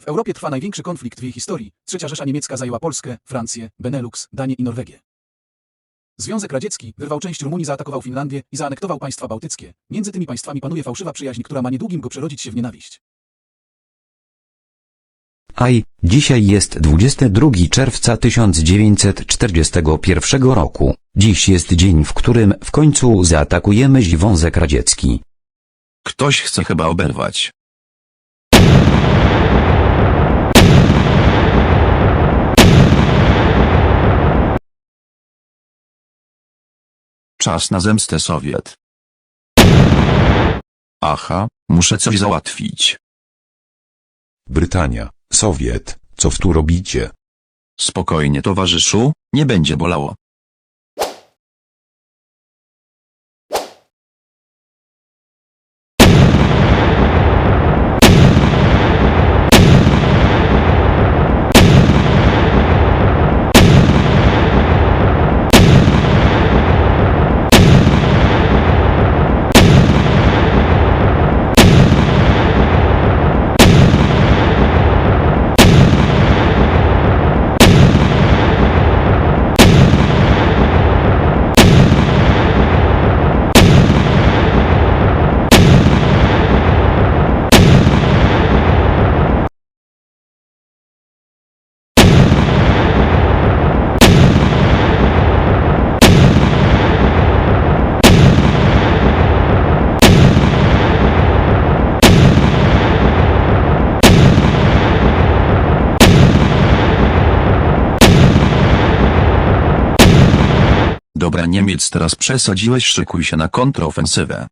W Europie trwa największy konflikt w jej historii. Trzecia Rzesza Niemiecka zajęła Polskę, Francję, Benelux, Danię i Norwegię. Związek Radziecki wyrwał część Rumunii, zaatakował Finlandię i zaanektował państwa bałtyckie. Między tymi państwami panuje fałszywa przyjaźń, która ma niedługim go przerodzić się w nienawiść. Aj, dzisiaj jest 22 czerwca 1941 roku. Dziś jest dzień, w którym w końcu zaatakujemy Związek Radziecki. Ktoś chce chyba oberwać. Czas na zemstę Sowiet. Aha, muszę coś załatwić. Brytania, Sowiet, co w tu robicie? Spokojnie towarzyszu, nie będzie bolało. Dobra Niemiec teraz przesadziłeś szykuj się na kontrofensywę.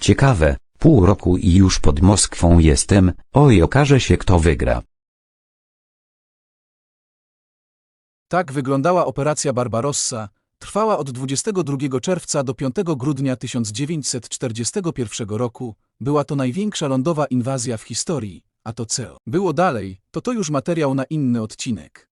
Ciekawe, pół roku i już pod Moskwą jestem, oj okaże się kto wygra. Tak wyglądała operacja Barbarossa. Trwała od 22 czerwca do 5 grudnia 1941 roku. Była to największa lądowa inwazja w historii. A to co było dalej, to to już materiał na inny odcinek.